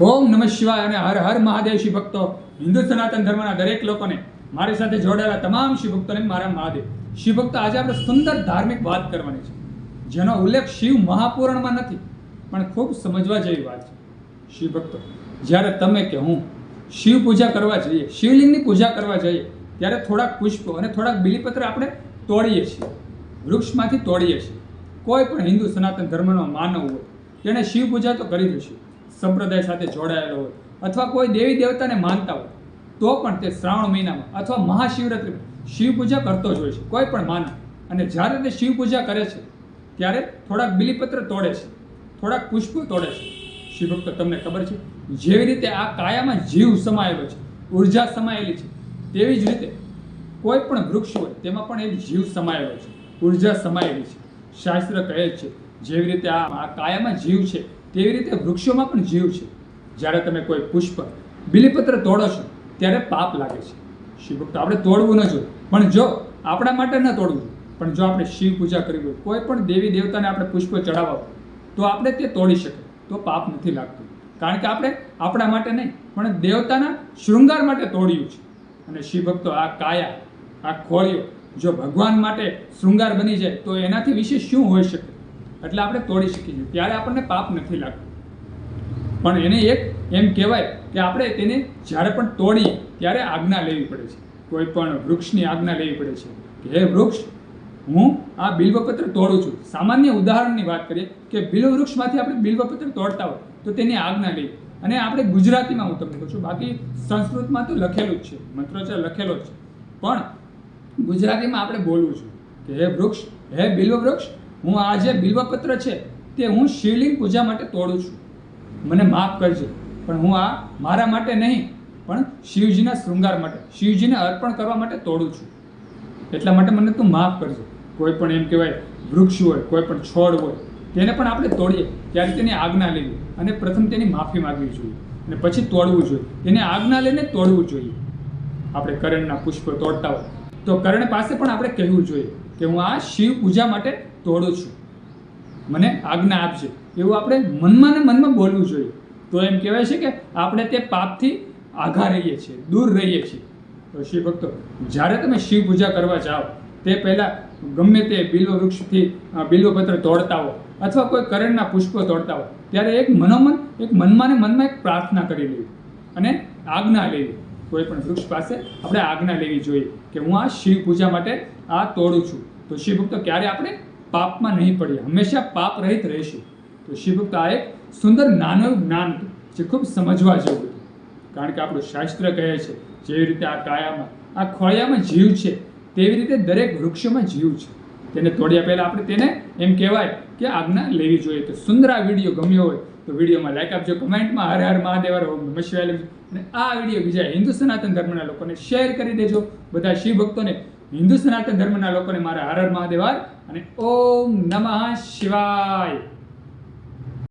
ઓમ નમઃ શિવાય અને હર હર મહાદેવ શિવ ભક્તો. હિન્દુ સનાતન ધર્મના દરેક લોકોને મારી સાથે જોડાયેલા તમામ શિવ ભક્તોને મારા મહાદેવ. શિવ ભક્તો આજે આપણે સુંદર ધાર્મિક વાત કરવાની છે. જેનો ઉલ્લેખ શિવ મહાપુરાણમાં નથી, પણ ખૂબ સમજવા જેવી વાત છે. શિવ ભક્તો, જ્યારે તમે કે હું શિવ પૂજા કરવા જઈએ, શિવલિંગની પૂજા કરવા જઈએ, ત્યારે થોડાક પુષ્પો અને થોડાક બિલીપત્ર આપણે તોડીએ છીએ. વૃક્ષમાંથી તોડીએ છીએ. કોઈ પણ હિન્દુ સનાતન ધર્મનો માનવ હોય, તેણે શિવ પૂજા તો કરી છે સંપ્રદાય સાથે જોડાયેલો હોય અથવા કોઈ દેવી દેવતાને માનતા હોય, તો પણ તે શ્રાવણ મહિનામાં અથવા મહાશિવરાત્રિમાં શિવ પૂજા કરતો જ હોય છે, કોઈ પણ માનવ અને જ્યારે તે શિવ પૂજા કરે છે, ત્યારે થોડાક બિલીપત્ર તોડે છે, થોડાક પુષ્પો તોડે છે. શિવભક્તો, તમને ખબર છે, જેવી રીતે આ કાયામાં જીવ સમાયેલો છે, ઊર્જા સમાયેલી છે, તેવી જ રીતે કોઈ પણ વૃક્ષ હોય, તેમાં પણ એક જીવ સમાયેલો છે, ઊર્જા સમાયેલી છે. શાસ્ત્ર કહે છે, જેવી રીતે આ આ કાયામાં જીવ છે તેવી રીતે વૃક્ષોમાં પણ જીવ છે. જ્યારે તમે કોઈ પુષ્પ બિલીપત્ર તોડો છો, ત્યારે પાપ લાગે છે. શિવભક્ત આપણે તોડવું ન જોઈએ. પણ જો આપણા માટે ન તોડવું પણ જો આપણે શિવ પૂજા કરવી હોય, કોઈ પણ દેવી દેવતાને આપણે પુષ્પ ચડાવવા તો આપણે તે તોડી શકીએ. તો પાપ નથી લાગતું. કારણ કે આપણે આપણા માટે નહીં, પણ દેવતાના શૃંગાર માટે તોડ્યું છે. અને શિવભક્તો આ કાયા, આ ખોળીઓ, જો ભગવાન માટે શૃંગાર બની જાય, તો એનાથી વિશે શું હોઈ શકે? એટલે આપણે તોડી શકીએ છીએ. ત્યારે આપણને પાપ નથી લાગતું. પણ એને એક એમ કહેવાય કે આપણે તેને જ્યારે પણ તોડીએ ત્યારે આજ્ઞા લેવી પડે છે. કોઈ પણ વૃક્ષની આજ્ઞા લેવી પડે છે કે, હે વૃક્ષ, હું આ બિલ્વપત્ર તોડું છું. સામાન્ય ઉદાહરણની વાત કરીએ કે બિલ્વ વૃક્ષમાંથી આપણે બિલ્વપત્ર તોડતા હોય તો તેની આજ્ઞા લેવી. અને આપણે ગુજરાતીમાં હું તમને કહું છું, બાકી સંસ્કૃતમાં તો લખેલું જ છે, મંત્રોચ્ચાર લખેલો જ છે. પણ ગુજરાતીમાં આપણે બોલવું છું કે, હે વૃક્ષ, હે બિલ્વ વૃક્ષ હું આ જે બિલ્વપત્ર છે તે હું શિવલિંગ પૂજા માટે તોડું છું. મને માફ કરજો, પણ હું આ મારા માટે નહીં, પણ શિવજીના શૃંગાર માટે, શિવજીને અર્પણ કરવા માટે તોડું છું. એટલા માટે મને તું માફ કરજો. કોઈ પણ એમ કહેવાય વૃક્ષ હોય, કોઈ પણ છોડ હોય, તેને પણ આપણે તોડીએ, ત્યારે તેની આજ્ઞા લેવી. અને પ્રથમ તેની માફી માગવી જોઈએ. અને પછી તોડવું જોઈએ. તેને આજ્ઞા લઈને તોડવું જોઈએ. આપણે કરણના પુષ્પ તોડતા હોય, તો કરણ પાસે પણ આપણે કહેવું જોઈએ કે હું આ શિવ પૂજા માટે તોડું છું. મને આજ્ઞા આપજે. એવું આપણે મનમાં ને મનમાં બોલવું જોઈએ. તો એમ કહેવાય છે કે આપણે તે પાપથી આઘા રહીએ છીએ દૂર રહીએ છીએ. તો શિવ ભક્તો જ્યારે તમે શિવ પૂજા કરવા જાઓ તે પહેલાં ગમે તે બિલ્વ વૃક્ષથી અ, બિલ્વપત્ર તોડતા હો અથવા કોઈ કરણના પુષ્પો તોડતા હો ત્યારે એક મનોમન એક મનમાં ને મનમાં એક પ્રાર્થના કરી લેવી અને આજ્ઞા લેવી. કોઈ પણ વૃક્ષ પાસે આપણે આજ્ઞા લેવી જોઈએ કે હું આ શિવ પૂજા માટે આ તોડું છું. તો શિવ ભક્તો ક્યારે આપણે પાપમાં નહીં પડીએ. હંમેશા પાપ રહિત રહીશું. તો શિવગુપ્ત આ એક સુંદર નાનું જ્ઞાન હતું જે ખૂબ સમજવા જેવું હતું. કારણ કે આપણું શાસ્ત્ર કહે છે, જેવી રીતે આ કાયામાં, આ ખોળિયામાં જીવ છે, તેવી રીતે દરેક વૃક્ષોમાં જીવ છે. તેને તોડ્યા પહેલાં આપણે તેને એમ કહેવાય કે આજ્ઞા લેવી જોઈએ. તો સુંદર આ વીડિયો ગમ્યો હોય, તો વિડીયોમાં લાઈક આપજો, કમેન્ટમાં હર હર મહાદેવ હર નમઃ અને આ વીડિયો બીજા હિન્દુ સનાતન ધર્મના લોકોને શેર કરી દેજો. બધા શિવ ભક્તોને હિન્દુ સનાતન ધર્મના લોકોને મારા હર હર મહાદેવ અને ઓમ નમઃ શિવાય.